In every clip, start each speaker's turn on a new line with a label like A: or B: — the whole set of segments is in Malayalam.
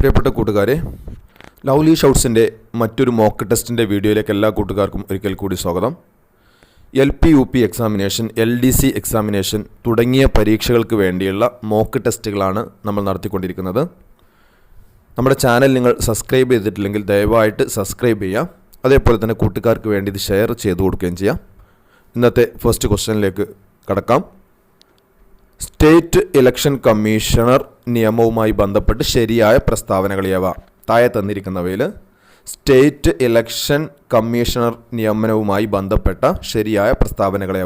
A: പ്രിയപ്പെട്ട കൂട്ടുകാരെ ലൗലി ഷൗട്ട്സിന്റെ മറ്റൊരു മോക്ക് ടെസ്റ്റിന്റെ വീഡിയോയിലേക്ക് എല്ലാ കൂട്ടുകാർക്കും ഒരിക്കൽ കൂടി സ്വാഗതം. L P U P examination L D C examination തുടങ്ങിയ പരീക്ഷകൾക്ക് വേണ്ടിയുള്ള മോക്ക് ടെസ്റ്റുകളാണ് നമ്മൾ നടത്തിക്കൊണ്ടിരിക്കുന്നത്. നമ്മുടെ ചാനൽ നിങ്ങൾ സബ്സ്ക്രൈബ് ചെയ്തിട്ടില്ലെങ്കിൽ ദയവായിട്ട് സബ്സ്ക്രൈബ് ചെയ്യുക. അതേപോലെ തന്നെ കൂട്ടുകാർക്ക് വേണ്ടി ഇത് ഷെയർ ചെയ്തു കൊടുക്കുകയും ചെയ്യാം. ഇന്നത്തെ ഫസ്റ്റ് ക്വസ്റ്റ്യനിലേക്ക് കടക്കാം. സ്റ്റേറ്റ് ഇലക്ഷൻ കമ്മീഷണർ നിയമവുമായി ബന്ധപ്പെട്ട് ശരിയായ പ്രസ്താവനകൾ താഴെ തന്നിരിക്കുന്നവയിൽ സ്റ്റേറ്റ് ഇലക്ഷൻ കമ്മീഷണർ നിയമനവുമായി ബന്ധപ്പെട്ട ശരിയായ പ്രസ്താവനകൾ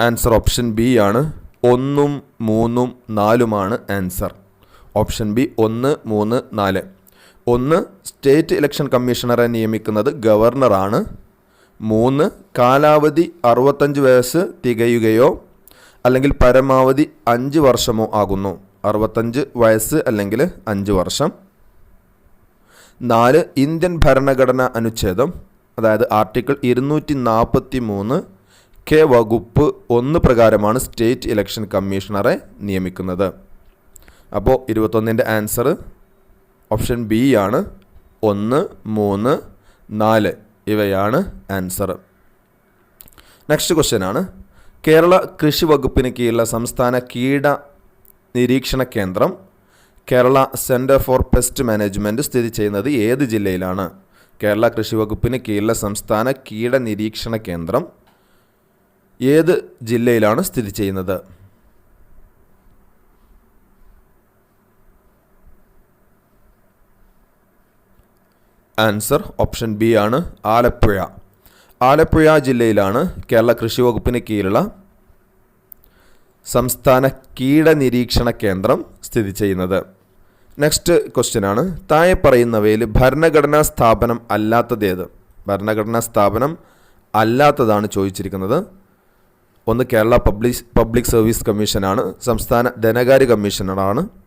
A: ആൻസർ ഓപ്ഷൻ ബി ആണ്. ഒന്നും മൂന്നും നാലുമാണ് ആൻസർ. ഓപ്ഷൻ ബി ഒന്ന് മൂന്ന് നാല്. ഒന്ന് സ്റ്റേറ്റ് ഇലക്ഷൻ കമ്മീഷണറെ നിയമിക്കുന്നത് ഗവർണറാണ്. മൂന്ന് കാലാവധി അറുപത്തഞ്ച് വയസ്സ് തികയുകയോ അല്ലെങ്കിൽ പരമാവധി അഞ്ച് വർഷമോ ആകുന്നു. അറുപത്തഞ്ച് വയസ്സ് അല്ലെങ്കിൽ അഞ്ച് വർഷം. നാല് ഇന്ത്യൻ ഭരണഘടന അനുച്ഛേദം അതായത് ആർട്ടിക്കിൾ ഇരുന്നൂറ്റി നാൽപ്പത്തി മൂന്ന് കെ വകുപ്പ് ഒന്ന് പ്രകാരമാണ് സ്റ്റേറ്റ് ഇലക്ഷൻ കമ്മീഷണറെ നിയമിക്കുന്നത്. അപ്പോൾ ഇരുപത്തൊന്നിന്റെ ആൻസർ ഓപ്ഷൻ ബി ആണ്. ഒന്ന് മൂന്ന് നാല്. ഇവയാണ് ആൻസർ നെക്സ്റ്റ് ക്വസ്റ്റ്യൻ ആണ്. കേരള കൃഷി വകുപ്പിന് കീഴിലുള്ള സംസ്ഥാന കീട നിരീക്ഷണ കേന്ദ്രം Kerala centre for pest management സ്ഥിതി ചെയ്യുന്നത് ഏത് ജില്ലയിലാണ്? കേരള കൃഷി വകുപ്പിന് കീഴിലുള്ള സംസ്ഥാന കീട നിരീക്ഷണ കേന്ദ്രം ഏത് ജില്ലയിലാണ് സ്ഥിതി ചെയ്യുന്നത്? ആൻസർ ഓപ്ഷൻ ബി ആണ് ആലപ്പുഴ. ആലപ്പുഴ ജില്ലയിലാണ് കേരള കൃഷി വകുപ്പിന് കീഴിലുള്ള സംസ്ഥാന കീട നിരീക്ഷണ കേന്ദ്രം സ്ഥിതി ചെയ്യുന്നത്. നെക്സ്റ്റ് ക്വസ്റ്റ്യൻ ആണ്. താഴെ പറയുന്നവയിൽ ഭരണഘടനാ സ്ഥാപനം അല്ലാത്തതേത്? ഭരണഘടനാ സ്ഥാപനം അല്ലാത്തതാണ് ചോദിച്ചിരിക്കുന്നത്. ഒന്ന് കേരള പബ്ലിക് പബ്ലിക് സർവീസ് കമ്മീഷനാണ് സംസ്ഥാന ധനകാര്യ കമ്മീഷണറാണ്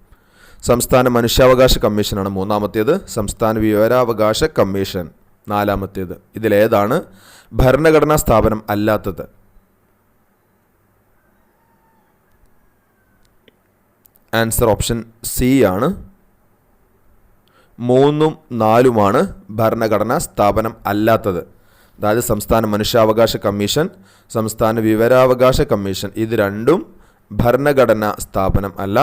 A: സംസ്ഥാന മനുഷ്യാവകാശ കമ്മീഷനാണ് മൂന്നാമത്തേത്. സംസ്ഥാന വിവരാവകാശ കമ്മീഷൻ നാലാമത്തേത്. ഇതിലേതാണ് ഭരണഘടനാ സ്ഥാപനം അല്ലാത്തത്. ആൻസർ ഓപ്ഷൻ സി ആണ്. മൂന്നും നാലുമാണ് ഭരണഘടനാ സ്ഥാപനം അല്ലാത്തത്. അതായത് സംസ്ഥാന മനുഷ്യാവകാശ കമ്മീഷൻ സംസ്ഥാന വിവരാവകാശ കമ്മീഷൻ ഇത് രണ്ടും ഭരണഘടനാ സ്ഥാപനം അല്ല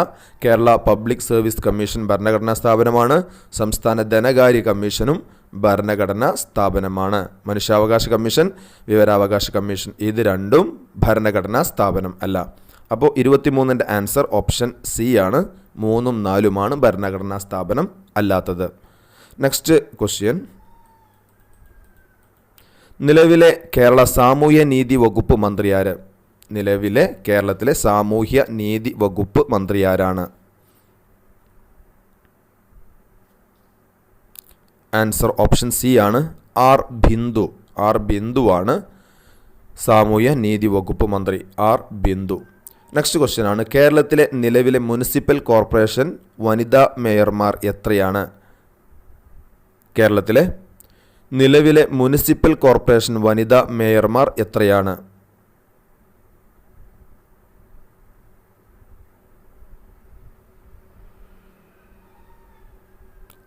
A: കേരള പബ്ലിക് സർവീസ് കമ്മീഷൻ ഭരണഘടനാ സ്ഥാപനമാണ് സംസ്ഥാന ധനകാര്യ കമ്മീഷനും ഭരണഘടനാ സ്ഥാപനമാണ്. മനുഷ്യാവകാശ കമ്മീഷൻ വിവരാവകാശ കമ്മീഷൻ ഇത് രണ്ടും ഭരണഘടനാ സ്ഥാപനം അല്ല. അപ്പോൾ ഇരുപത്തിമൂന്നിന്റെ ആൻസർ ഓപ്ഷൻ സി ആണ്. മൂന്നും നാലുമാണ് ഭരണഘടനാ സ്ഥാപനം അല്ലാത്തത്. Next question. നിലവിലെ കേരള സാമൂഹ്യ നീതി വകുപ്പ് മന്ത്രി ആര്? നിലവിലെ കേരളത്തിലെ സാമൂഹ്യ നീതി വകുപ്പ് മന്ത്രി ആരാണ് ആൻസർ ഓപ്ഷൻ സി ആണ് ആർ ബിന്ദു. ആർ ബിന്ദുവാണ് സാമൂഹ്യ നീതി വകുപ്പ് മന്ത്രി. ആർ ബിന്ദു. നെക്സ്റ്റ് ക്വസ്റ്റ്യൻ ആണ്. കേരളത്തിലെ നിലവിലെ മുനിസിപ്പൽ കോർപ്പറേഷൻ വനിതാ മേയർമാർ എത്രയാണ്? കേരളത്തിലെ നിലവിലെ മുനിസിപ്പൽ കോർപ്പറേഷൻ വനിതാ മേയർമാർ എത്രയാണ്?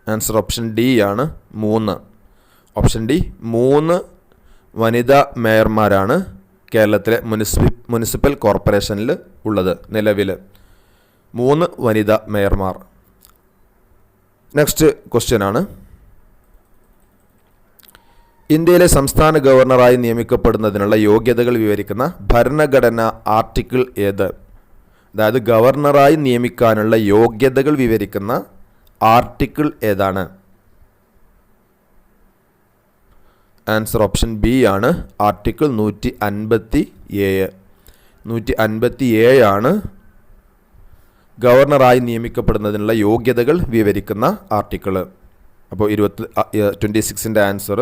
A: ആൻസർ ഓപ്ഷൻ ഡി ആണ് മൂന്ന്. ഓപ്ഷൻ ഡി മൂന്ന് വനിതാ മേയർമാരാണ് കേരളത്തിലെ മുനിസിപ്പൽ മുനിസിപ്പൽ കോർപ്പറേഷനിൽ ഉള്ളത് നിലവിൽ. മൂന്ന് വനിതാ മേയർമാർ. നെക്സ്റ്റ് ക്വസ്റ്റ്യൻ ആണ്. ഇന്ത്യയിലെ സംസ്ഥാന ഗവർണറായി നിയമിക്കപ്പെടുന്നതിനുള്ള യോഗ്യതകൾ വിവരിക്കുന്ന ഭരണഘടന ആർട്ടിക്കിൾ ഏത്? അതായത് ഗവർണറായി നിയമിക്കാനുള്ള യോഗ്യതകൾ വിവരിക്കുന്ന ആർട്ടിക്കിൾ ഏതാണ്? ആൻസർ ഓപ്ഷൻ ബി ആണ് ആർട്ടിക്കിൾ നൂറ്റി അൻപത്തി ഏഴ് നൂറ്റി അൻപത്തി ഏഴാണ് ഗവർണറായി നിയമിക്കപ്പെടുന്നതിനുള്ള യോഗ്യതകൾ വിവരിക്കുന്ന ആർട്ടിക്കിൾ. അപ്പോൾ ഇരുപത്തി ട്വന്റി സിക്സിന്റെ ആൻസർ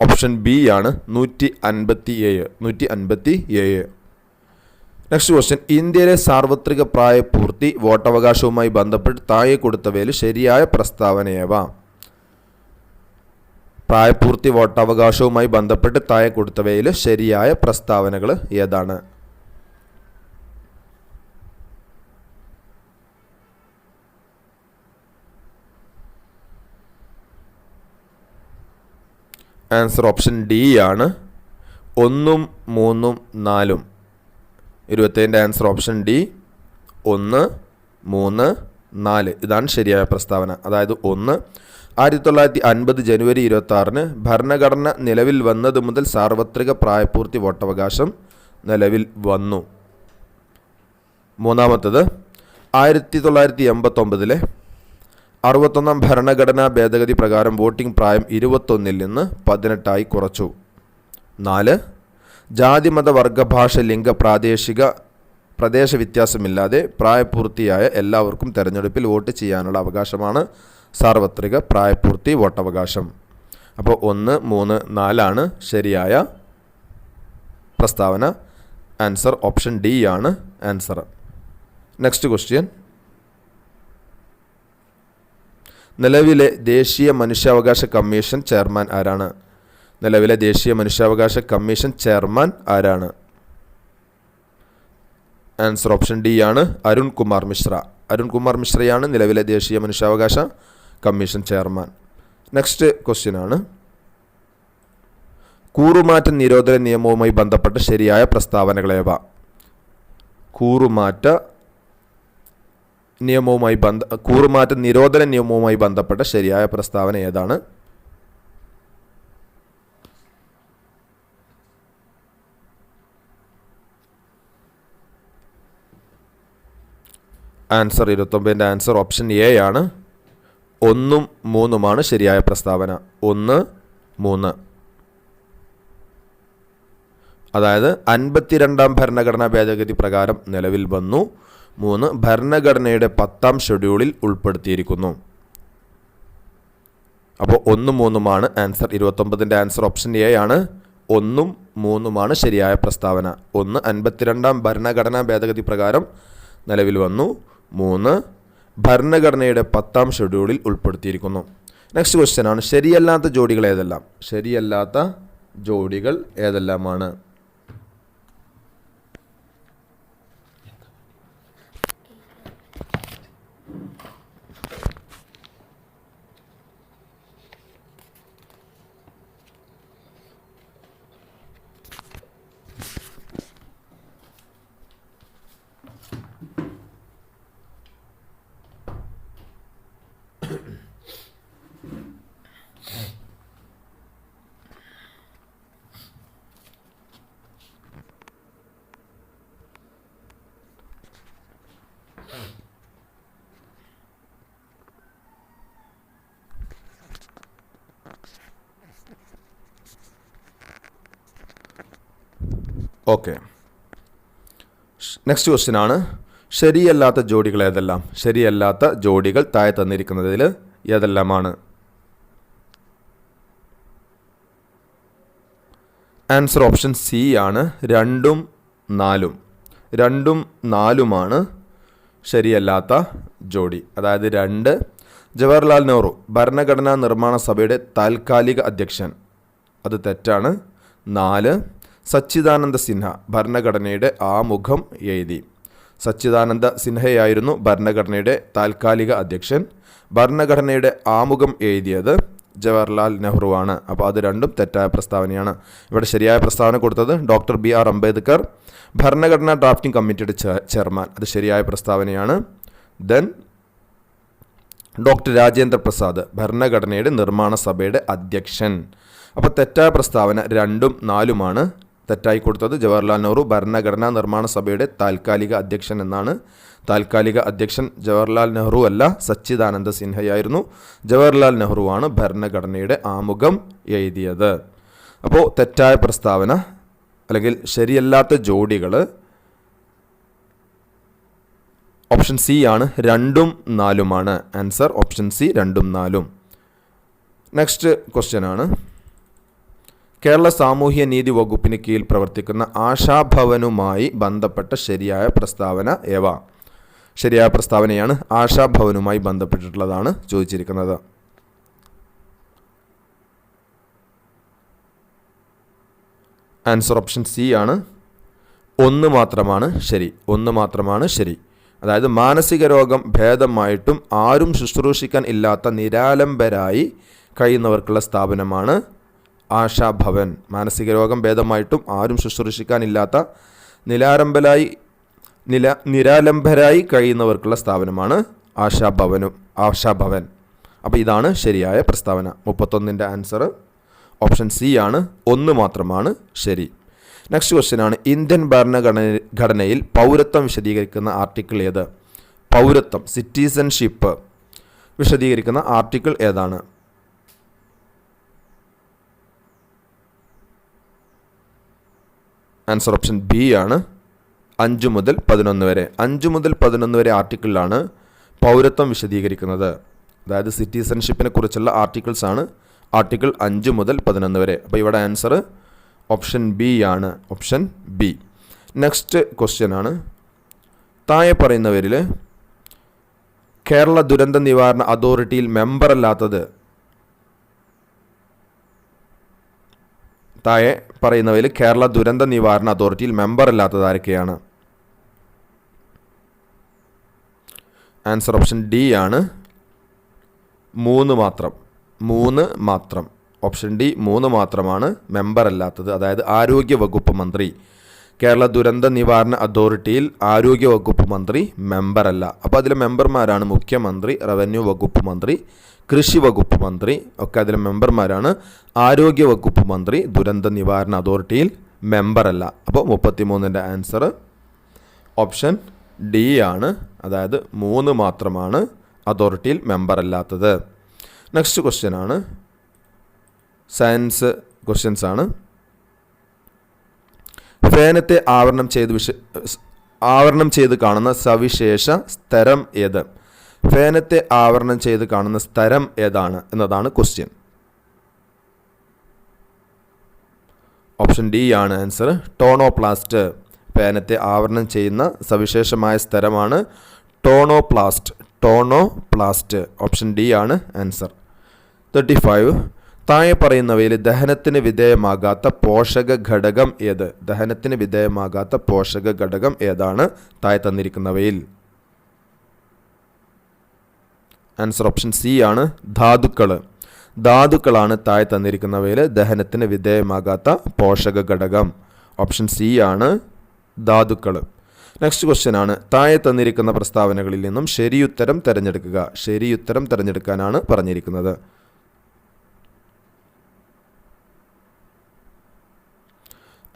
A: ഓപ്ഷൻ ബി ആണ് നൂറ്റി അൻപത്തി ഏഴ് നൂറ്റി അൻപത്തി ഏഴ് നെക്സ്റ്റ് ക്വസ്റ്റ്യൻ ഇന്ത്യയിലെ സാർവത്രിക പ്രായപൂർത്തി വോട്ടവകാശവുമായി ബന്ധപ്പെട്ട് താഴെ കൊടുത്തവയിൽ ശരിയായ പ്രസ്താവനയേവ? പ്രായപൂർത്തി വോട്ടവകാശവുമായി ബന്ധപ്പെട്ട് താഴെ കൊടുത്തവയിൽ ശരിയായ പ്രസ്താവനകൾ ഏതാണ്? ആൻസർ ഓപ്ഷൻ ഡി ആണ്. ഒന്നും മൂന്നും നാലും. ഇരുപത്തേഴിന്റെ ആൻസർ ഓപ്ഷൻ ഡി ഒന്ന് മൂന്ന് നാല്. ഇതാണ് ശരിയായ പ്രസ്താവന. അതായത് ഒന്ന് ആയിരത്തി തൊള്ളായിരത്തി അൻപത് ജനുവരി ഇരുപത്തി ആറിന് ഭരണഘടന നിലവിൽ വന്നത് മുതൽ സാർവത്രിക പ്രായപൂർത്തി വോട്ടവകാശം നിലവിൽ വന്നു. മൂന്നാമത്തത് ആയിരത്തി തൊള്ളായിരത്തി എൺപത്തൊമ്പതിലെ അറുപത്തൊന്നാം ഭരണഘടനാ ഭേദഗതി പ്രകാരം വോട്ടിംഗ് പ്രായം ഇരുപത്തൊന്നിൽ നിന്ന് പതിനെട്ടായി കുറച്ചു. നാല് ജാതിമത വർഗഭാഷ ലിംഗ പ്രാദേശിക പ്രദേശ വ്യത്യാസമില്ലാതെ പ്രായപൂർത്തിയായ എല്ലാവർക്കും തെരഞ്ഞെടുപ്പിൽ വോട്ട് ചെയ്യാനുള്ള അവകാശമാണ് സാർവത്രിക പ്രായപൂർത്തി വോട്ടവകാശം. അപ്പോൾ ഒന്ന് മൂന്ന് നാലാണ് ശരിയായ പ്രസ്താവന. ആൻസർ ഓപ്ഷൻ ഡി ആണ് ആൻസർ. Next question. നിലവിലെ ദേശീയ മനുഷ്യാവകാശ കമ്മീഷൻ ചെയർമാൻ ആരാണ്? നിലവിലെ ദേശീയ മനുഷ്യാവകാശ കമ്മീഷൻ ചെയർമാൻ ആരാണ്? ആൻസർ ഓപ്ഷൻ ഡി ആണ് അരുൺ കുമാർ മിശ്ര. അരുൺ കുമാർ മിശ്രയാണ് നിലവിലെ ദേശീയ മനുഷ്യാവകാശ കമ്മീഷൻ ചെയർമാൻ. നെക്സ്റ്റ് ക്വസ്റ്റ്യൻ ആണ്. കൂറുമാറ്റ നിരോധന നിയമവുമായി ബന്ധപ്പെട്ട ശരിയായ പ്രസ്താവനകളേവ കൂറുമാറ്റ നിയമവുമായി ബന്ധ കൂറുമാറ്റ നിരോധന നിയമവുമായി ബന്ധപ്പെട്ട ശരിയായ പ്രസ്താവന ഏതാണ്? ആൻസർ ഇരുപത്തൊമ്പതിന്റെ ആൻസർ ഓപ്ഷൻ എ ആണ്. ഒന്നും മൂന്നുമാണ് ശരിയായ പ്രസ്താവന. ഒന്ന് മൂന്ന്. അതായത് അൻപത്തിരണ്ടാം ഭരണഘടനാ ഭേദഗതി പ്രകാരം നിലവിൽ വന്നു. മൂന്ന് ഭരണഘടനയുടെ പത്താം ഷെഡ്യൂളിൽ ഉൾപ്പെടുത്തിയിരിക്കുന്നു. അപ്പോൾ ഒന്നും മൂന്നുമാണ് ആൻസർ. ഇരുപത്തൊമ്പതിന്റെ ആൻസർ ഓപ്ഷൻ എ ആണ്. ഒന്നും മൂന്നുമാണ് ശരിയായ പ്രസ്താവന. ഒന്ന് അൻപത്തിരണ്ടാം ഭരണഘടനാ ഭേദഗതി പ്രകാരം നിലവിൽ വന്നു. മൂന്ന് ഭരണഘടനയുടെ പത്താം ഷെഡ്യൂളിൽ ഉൾപ്പെടുത്തിയിരിക്കുന്നു. നെക്സ്റ്റ് ക്വസ്റ്റ്യൻ ആണ്. ശരിയല്ലാത്ത ജോഡികൾ ഏതെല്ലാം? ശരിയല്ലാത്ത ജോഡികൾ ഏതെല്ലാമാണ്? ഓക്കെ നെക്സ്റ്റ് ക്വസ്റ്റ്യൻ ആണ്. ശരിയല്ലാത്ത ജോഡികൾ ഏതെല്ലാം? ശരിയല്ലാത്ത ജോഡികൾ താഴെ തന്നിരിക്കുന്നതിൽ ഏതെല്ലാമാണ്? ആൻസർ ഓപ്ഷൻ സി ആണ്. രണ്ടും നാലും. രണ്ടും നാലുമാണ് ശരിയല്ലാത്ത ജോഡി. അതായത് രണ്ട്. ജവഹർലാൽ നെഹ്റു ഭരണഘടനാ നിർമ്മാണ സഭയുടെ താൽക്കാലിക അധ്യക്ഷൻ. അത് തെറ്റാണ്. നാല്. സച്ചിദാനന്ദ സിൻഹ ഭരണഘടനയുടെ ആമുഖം എഴുതി. സച്ചിദാനന്ദ സിൻഹയായിരുന്നു ഭരണഘടനയുടെ താൽക്കാലിക അധ്യക്ഷൻ. ഭരണഘടനയുടെ ആമുഖം എഴുതിയത് ജവഹർലാൽ നെഹ്റുവാണ് അപ്പോൾ അത് രണ്ടും തെറ്റായ പ്രസ്താവനയാണ്. ഇവിടെ ശരിയായ പ്രസ്താവന കൊടുത്തത് ഡോക്ടർ ബി ആർ അംബേദ്കർ ഭരണഘടനാ ഡ്രാഫ്റ്റിംഗ് കമ്മിറ്റിയുടെ ചെയർമാൻ. അത് ശരിയായ പ്രസ്താവനയാണ്. ദെൻ ഡോക്ടർ രാജേന്ദ്ര പ്രസാദ് ഭരണഘടനയുടെ നിർമ്മാണ സഭയുടെ അധ്യക്ഷൻ. അപ്പോൾ തെറ്റായ പ്രസ്താവന രണ്ടും നാലുമാണ്. തെറ്റായി കൊടുത്തത് ജവഹർലാൽ നെഹ്റു ഭരണഘടനാ നിർമ്മാണ സഭയുടെ താൽക്കാലിക അധ്യക്ഷൻ എന്നാണ്. താൽക്കാലിക അധ്യക്ഷൻ ജവഹർലാൽ നെഹ്റു അല്ല സച്ചിദാനന്ദ സിൻഹയായിരുന്നു. ജവഹർലാൽ നെഹ്റുവാണ് ഭരണഘടനയുടെ ആമുഖം എഴുതിയത്. അപ്പോൾ തെറ്റായ പ്രസ്താവന അല്ലെങ്കിൽ ശരിയല്ലാത്ത ജോഡികൾ ഓപ്ഷൻ സി ആണ് രണ്ടും നാലുമാണ്. ആൻസർ ഓപ്ഷൻ സി രണ്ടും നാലും. നെക്സ്റ്റ് ക്വസ്റ്റ്യൻ ആണ്. കേരള സാമൂഹ്യ നീതി വകുപ്പിന് കീഴിൽ പ്രവർത്തിക്കുന്ന ആശാഭവനുമായി ബന്ധപ്പെട്ട ശരിയായ പ്രസ്താവന ഏവ? ശരിയായ പ്രസ്താവനയാണ് ആശാഭവനുമായി ബന്ധപ്പെട്ടിട്ടുള്ളതാണ് ചോദിച്ചിരിക്കുന്നത്. ആൻസർ ഓപ്ഷൻ സി ആണ്. ഒന്ന് മാത്രമാണ് ശരി. ഒന്ന് മാത്രമാണ് ശരി. അതായത് മാനസിക രോഗം ഭേദമായിട്ടും ആരും ശുശ്രൂഷിക്കാൻ ഇല്ലാത്ത നിരാലംബരായി കഴിയുന്നവർക്കുള്ള സ്ഥാപനമാണ് ആശാഭവൻ. മാനസിക രോഗം ഭേദമായിട്ടും ആരും ശുശ്രൂഷിക്കാനില്ലാത്ത നിലാരംബലായി നില നിരാലംബരായി കഴിയുന്നവർക്കുള്ള സ്ഥാപനമാണ് ആശാഭവനും ആശാഭവൻ. അപ്പോൾ ഇതാണ് ശരിയായ പ്രസ്താവന. മുപ്പത്തൊന്നിന്റെ ആൻസർ ഓപ്ഷൻ സി ആണ്. ഒന്ന് മാത്രമാണ് ശരി. നെക്സ്റ്റ് ക്വസ്റ്റ്യൻ ആണ്. ഇന്ത്യൻ ഭരണഘടന ഘടനയിൽ പൗരത്വം വിശദീകരിക്കുന്ന ആർട്ടിക്കിൾ ഏത്? പൗരത്വം സിറ്റിസൺഷിപ്പ് വിശദീകരിക്കുന്ന ആർട്ടിക്കിൾ ഏതാണ്? ആൻസർ ഓപ്ഷൻ ബി ആണ്. അഞ്ച് മുതൽ പതിനൊന്ന് വരെ. അഞ്ച് മുതൽ പതിനൊന്ന് വരെ ആർട്ടിക്കിളിലാണ് പൗരത്വം വിശദീകരിക്കുന്നത്. അതായത് സിറ്റിസൺഷിപ്പിനെ കുറിച്ചുള്ള ആർട്ടിക്കിൾസ് ആണ്. ആർട്ടിക്കിൾ അഞ്ച് മുതൽ പതിനൊന്ന് വരെ. അപ്പോൾ ഇവിടെ ആൻസർ ഓപ്ഷൻ ബി ആണ്. ഓപ്ഷൻ ബി നെക്സ്റ്റ് ക്വസ്റ്റ്യൻ ആണ്. താഴെ പറയുന്നവരിൽ കേരള ദുരന്ത നിവാരണ അതോറിറ്റിയിൽ മെമ്പർ അല്ലാത്തത്. താഴെ പറയുന്നവയിൽ കേരള ദുരന്ത നിവാരണ അതോറിറ്റിയിൽ മെമ്പർ അല്ലാത്തത് ആരൊക്കെയാണ്? ആൻസർ ഓപ്ഷൻ ഡി ആണ്. മൂന്ന് മാത്രം. മൂന്ന് മാത്രം. ഓപ്ഷൻ ഡി മൂന്ന് മാത്രമാണ് മെമ്പർ അല്ലാത്തത്. അതായത് ആരോഗ്യ വകുപ്പ് മന്ത്രി. കേരള ദുരന്ത നിവാരണ അതോറിറ്റിയിൽ ആരോഗ്യ വകുപ്പ് മന്ത്രി മെമ്പറല്ല അപ്പോൾ അതിലെ മെമ്പർമാരാണ് മുഖ്യമന്ത്രി റവന്യൂ വകുപ്പ് മന്ത്രി കൃഷി വകുപ്പ് മന്ത്രി ഒക്കെ അതിലെ മെമ്പർമാരാണ്. ആരോഗ്യ വകുപ്പ് മന്ത്രി ദുരന്ത നിവാരണ അതോറിറ്റിയിൽ മെമ്പറല്ല. അപ്പോൾ മുപ്പത്തിമൂന്നിന്റെ ആൻസർ ഓപ്ഷൻ ഡി ആണ്. അതായത് മൂന്ന് മാത്രമാണ് അതോറിറ്റിയിൽ മെമ്പർ അല്ലാത്തത് നെക്സ്റ്റ് ക്വസ്റ്റ്യൻ ആണ്. സയൻസ് ക്വസ്റ്റ്യൻസ് ആണ്. ഫേനത്തെ ആവരണം ചെയ്ത് വിശ ആവരണം ചെയ്ത് കാണുന്ന സവിശേഷ സ്ഥരം ഏത്? ഫേനത്തെ ആവരണം ചെയ്ത് കാണുന്ന സ്ഥലം ഏതാണ് എന്നതാണ് ക്വസ്റ്റ്യൻ ഓപ്ഷൻ ഡി ആണ് ആൻസർ. ടോണോപ്ലാസ്റ്റ് ഫേനത്തെ ആവരണം ചെയ്യുന്ന സവിശേഷമായ സ്ഥലമാണ് ടോണോപ്ലാസ്റ്റ്. ടോണോപ്ലാസ്റ്റ്. ഓപ്ഷൻ ഡി ആണ് ആൻസർ. Thirty five. താഴെ പറയുന്നവയിൽ ദഹനത്തിന് വിധേയമാകാത്ത പോഷക ഘടകം ഏത്? ദഹനത്തിന് വിധേയമാകാത്ത പോഷക ഘടകം ഏതാണ്? താഴെ തന്നിരിക്കുന്നവയിൽ. ആൻസർ ഓപ്ഷൻ സി ആണ് ധാതുക്കൾ ധാതുക്കളാണ് താഴെ തന്നിരിക്കുന്നവയിൽ ദഹനത്തിന് വിധേയമാകാത്ത പോഷക ഘടകം. ഓപ്ഷൻ സി ആണ് ധാതുക്കൾ നെക്സ്റ്റ് ക്വസ്റ്റ്യൻ ആണ്. താഴെ തന്നിരിക്കുന്ന പ്രസ്താവനകളിൽ നിന്നും ശരിയുത്തരം തിരഞ്ഞെടുക്കുക. ശരിയുത്തരം തിരഞ്ഞെടുക്കാനാണ് പറഞ്ഞിരിക്കുന്നത്.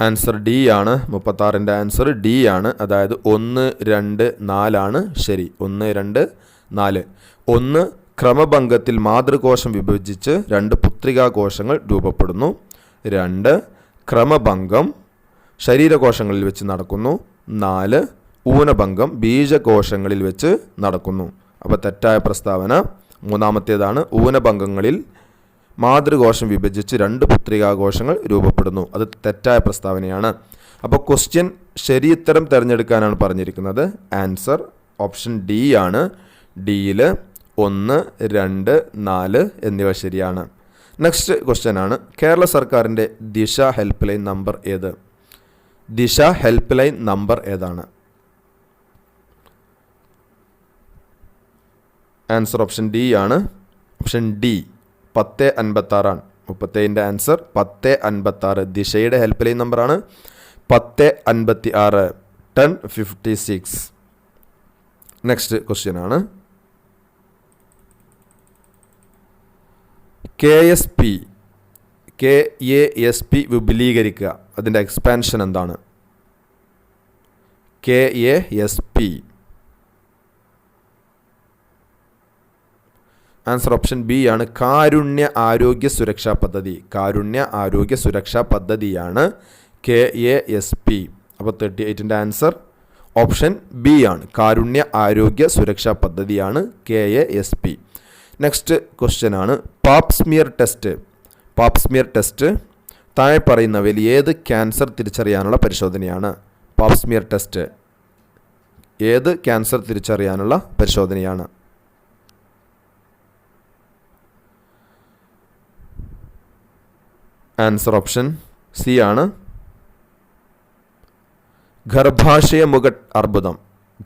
A: ആൻസർ ഡി ആണ്. മുപ്പത്താറിന്റെ ആൻസർ ഡി ആണ്. അതായത് ഒന്ന് രണ്ട് നാലാണ് ശരി. ഒന്ന് രണ്ട് നാല്. ഒന്ന് ക്രമഭംഗത്തിൽ മാതൃകോശം വിഭജിച്ച് രണ്ട് പുത്രികാകോശങ്ങൾ രൂപപ്പെടുന്നു. രണ്ട് ക്രമഭംഗം ശരീരകോശങ്ങളിൽ വെച്ച് നടക്കുന്നു. നാല് ഊനഭംഗം ബീജകോശങ്ങളിൽ വെച്ച് നടക്കുന്നു. അപ്പോൾ തെറ്റായ പ്രസ്താവന. മൂന്നാമത്തേതാണ് ഊനഭംഗങ്ങളിൽ മാതൃകോശം വിഭജിച്ച് രണ്ട് പുത്രികാകോശങ്ങൾ രൂപപ്പെടുന്നു. അത് തെറ്റായ പ്രസ്താവനയാണ്. അപ്പോൾ ക്വസ്റ്റ്യൻ ശരിയുത്തരം തിരഞ്ഞെടുക്കാനാണ് പറഞ്ഞിരിക്കുന്നത്. ആൻസർ ഓപ്ഷൻ ഡി ആണ്. ഡിയിൽ ഒന്ന് രണ്ട് നാല് എന്നിവ ശരിയാണ്. നെക്സ്റ്റ് ക്വസ്റ്റ്യൻ ആണ്. കേരള സർക്കാരിന്റെ ദിശ ഹെൽപ്പ് ലൈൻ നമ്പർ ഏത്? ദിശ ഹെൽപ്പ് ലൈൻ നമ്പർ ഏതാണ്? ആൻസർ ഓപ്ഷൻ ഡി ആണ്. ഓപ്ഷൻ ഡി പത്ത് അൻപത്താറാണ് മുപ്പത്തേഴിന്റെ ആൻസർ പത്ത് അൻപത്താറ്. ദിശയുടെ ഹെൽപ്പ് ലൈൻ നമ്പറാണ് പത്ത് അൻപത്തി ആറ് ten fifty six next question ആണ്. K S P K A S P വിപുലീകരിക്കുക. അതിന്റെ എക്സ്പാൻഷൻ എന്താണ്? K A S P. Answer option B ആണ് കാരുണ്യ ആരോഗ്യ സുരക്ഷാ പദ്ധതി. കാരുണ്യ ആരോഗ്യ സുരക്ഷാ പദ്ധതിയാണ് കെ എ എസ് പി. അപ്പോൾ തേർട്ടി എയ്റ്റിന്റെ ആൻസർ ഓപ്ഷൻ ബി ആണ്. കാരുണ്യ ആരോഗ്യ സുരക്ഷാ പദ്ധതിയാണ് K A S P. Next question ആണ്. Pap smear test pap smear test താഴെ പറയുന്നവയിൽ ഏത് ക്യാൻസർ തിരിച്ചറിയാനുള്ള പരിശോധനയാണ്? പാപ്സ്മിയർ ടെസ്റ്റ് ഏത് ക്യാൻസർ തിരിച്ചറിയാനുള്ള പരിശോധനയാണ്? ആൻസർ ഓപ്ഷൻ സി ആണ്. ഗർഭാശയമുഖ അർബുദം.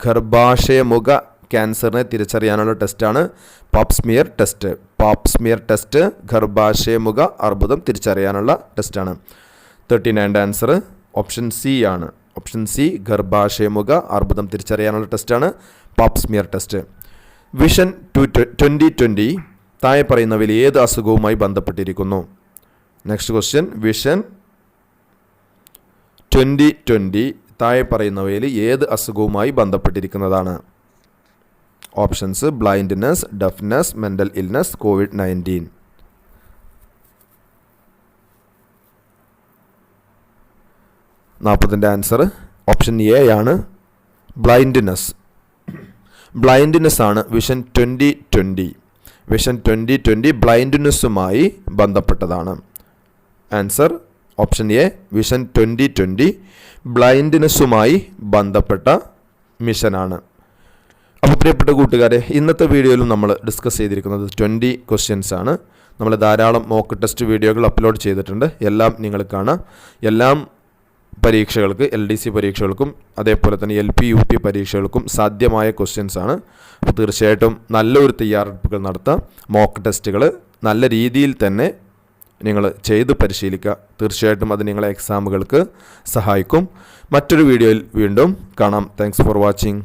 A: ഗർഭാശയമുഖ ക്യാൻസറിനെ തിരിച്ചറിയാനുള്ള ടെസ്റ്റാണ് pap smear test. Pap smear test ഗർഭാശയമുഖ അർബുദം തിരിച്ചറിയാനുള്ള ടെസ്റ്റാണ്. തേർട്ടി നയന്റെ ആൻസർ ഓപ്ഷൻ സി ആണ്. ഓപ്ഷൻ സി ഗർഭാശയമുഖ അർബുദം തിരിച്ചറിയാനുള്ള ടെസ്റ്റാണ് pap smear test. Vision two twenty twenty താഴെ പറയുന്നവയിൽ ഏത് അസുഖവുമായി ബന്ധപ്പെട്ടിരിക്കുന്നു? Next question vision twenty twenty താഴെ പറയുന്നവയിൽ ഏത് അസുഖവുമായി ബന്ധപ്പെട്ടിരിക്കുന്നതാണ്? Options blindness deafness mental illness Covid nineteen. നാൽപ്പതിന്റെ answer option A ആണ് ബ്ലൈൻഡ്നെസ്. ബ്ലൈൻഡ്നെസ് ആണ് vision twenty twenty. Vision twenty twenty ബ്ലൈൻഡ്നെസ്സുമായി ബന്ധപ്പെട്ടതാണ്. Answer option a vision twenty twenty ബ്ലൈൻഡ്നെസ്സുമായി ബന്ധപ്പെട്ട മിഷനാണ്. പ്രിയപ്പെട്ട കൂട്ടുകാരെ ഇന്നത്തെ വീഡിയോയിലും നമ്മൾ ഡിസ്കസ് ചെയ്തിരിക്കുന്നത് ട്വന്റി ക്വസ്റ്റ്യൻസ് ആണ്. നമ്മൾ ധാരാളം മോക്ക് ടെസ്റ്റ് വീഡിയോകൾ അപ്ലോഡ് ചെയ്തിട്ടുണ്ട്. എല്ലാം നിങ്ങൾ കാണാം. എല്ലാം പരീക്ഷകൾക്ക് എൽ ഡി സി പരീക്ഷകൾക്കും അതേപോലെ തന്നെ എൽ പി യു പി പരീക്ഷകൾക്കും സാധ്യമായ ക്വസ്റ്റ്യൻസ് ആണ്. അപ്പോൾ തീർച്ചയായിട്ടും നല്ലൊരു തയ്യാറെടുപ്പുകൾ നടത്താം. മോക്ക് ടെസ്റ്റുകൾ നല്ല രീതിയിൽ തന്നെ നിങ്ങൾ ചെയ്ത് പരിശീലിക്കുക. തീർച്ചയായിട്ടും അത് നിങ്ങളെ എക്സാമുകൾക്ക് സഹായിക്കും. മറ്റൊരു വീഡിയോയിൽ വീണ്ടും കാണാം. Thanks for watching